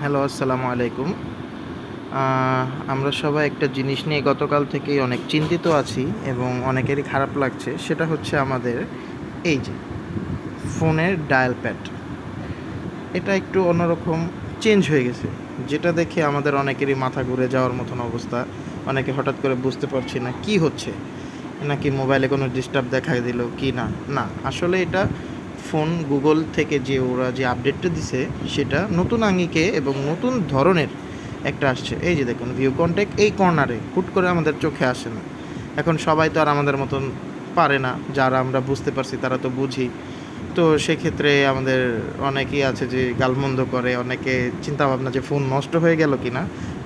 Hello, আসসালামু আলাইকুম। আমরা সবাই একটা জিনিস নিয়ে গতকাল থেকেই অনেক চিন্তিত আছি এবং অনেকেরই খারাপ লাগছে। সেটা হচ্ছে আমাদের এই যে ফোনের ডায়াল প্যাড। এটা একটু অন্যরকম চেঞ্জ হয়ে গেছে। যেটা দেখে আমাদের অনেকেরই মাথা ঘুরে যাওয়ার মতন অবস্থা। অনেকে হঠাৎ করে বুঝতে পারছি না কি হচ্ছে। নাকি মোবাইলে কোনো ডিস্টার্ব দেখা দিল কি না? না, আসলে এটা ফোন গুগল থেকে যে ওরা যে আপডেটটা দিছে, সেটা নতুন আঙ্গিকে এবং নতুন ধরনের একটা আসছে। এই যে দেখুন ভিউ কন্ট্যাক্ট এই কর্নারে হুট করে আমাদের চোখে আসে না। এখন সবাই তো আর আমাদের মতন পারে না, যারা আমরা বুঝতে পারছি তারা তো বুঝি। তো সেক্ষেত্রে আমাদের অনেকেই আছে যে গালমন্দ করে, অনেকে চিন্তা ভাবনা যে ফোন নষ্ট হয়ে গেল কি না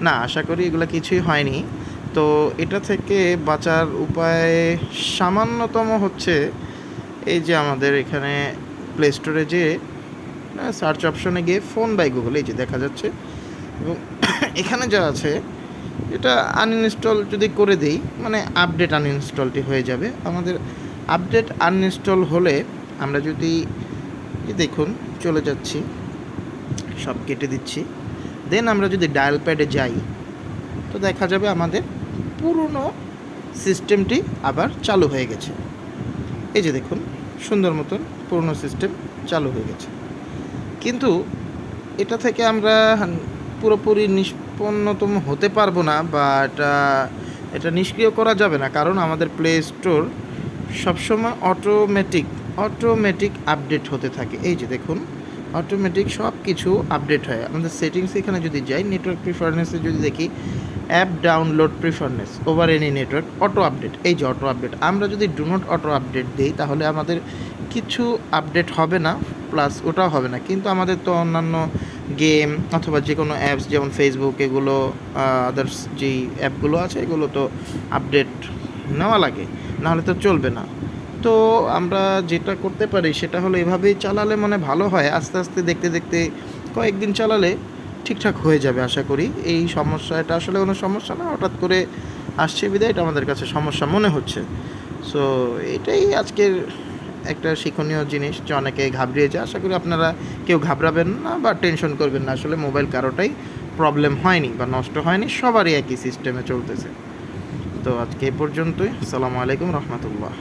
না, আশা করি এগুলো কিছুই হয়নি। তো এটা থেকে বাঁচার উপায় সামান্যতম হচ্ছে এই যে আমাদের এখানে প্লে স্টোরে যে সার্চ অপশনে গিয়ে ফোন বাই গুগল এই যে দেখা যাচ্ছে। এবং এখানে যা আছে, এটা আনইনস্টল যদি করে দেই মানে আপডেট আনইনস্টলটি হয়ে যাবে। আমাদের আপডেট আনইনস্টল হলে আমরা যদি দেখুন, চলে যাচ্ছি, সব কেটে দিচ্ছি। দেন আমরা যদি ডায়াল প্যাডে যাই, তো দেখা যাবে আমাদের পুরনো সিস্টেমটি আবার চালু হয়ে গেছে। এই যে দেখুন, সুন্দর মতন পুরনো সিস্টেম চালু হয়ে গেছে। কিন্তু এটা থেকে আমরা পুরোপুরি নিষ্পন্নতম হতে পারব না বা এটা এটা নিষ্ক্রিয় করা যাবে না। কারণ আমাদের প্লে স্টোর সবসময় অটোমেটিক অটোমেটিক আপডেট হতে থাকে। এই যে দেখুন অটোমেটিক সব কিছু আপডেট হয়। আমাদের সেটিংস এখানে যদি যাই নেটওয়ার্ক প্রিফারেন্সে যদি দেখি app download preference over any network auto update এই যে অটো আপডেট আমরা যদি ডু নট অটো আপডেট দিই, তাহলে আমাদের কিছু আপডেট হবে না প্লাস ওটাও হবে না। কিন্তু আমাদের তো অন্যান্য গেম অথবা যে কোনো অ্যাপস যেমন ফেসবুক এগুলো আদার্স যেই অ্যাপগুলো আছে, এগুলো তো আপডেট নেওয়া লাগে, নাহলে তো চলবে না। তো আমরা যেটা করতে পারি, সেটা হলো এভাবেই চালালে মানে ভালো হয়। আস্তে আস্তে দেখতে দেখতে কয়েকদিন চালালে ঠিকঠাক হয়ে যাবে আশা করি। এই সমস্যা এটা আসলে কোনো সমস্যা না, হঠাৎ করে আসছে বিদায়, এটা আমাদের কাছে সমস্যা মনে হচ্ছে। সো এটাই আজকের একটা শিক্ষণীয় জিনিস যে অনেকে ঘাবড়িয়ে যায়। আশা করি আপনারা কেউ ঘাবড়াবেন না বা টেনশন করবেন না, আসলে মোবাইল কারোটাই প্রবলেম হয়নি বা নষ্ট হয়নি, সবারই একই সিস্টেমে চলতেছে। তো আজকে এ পর্যন্তই। আসসালামু আলাইকুম রহমতুল্লাহ।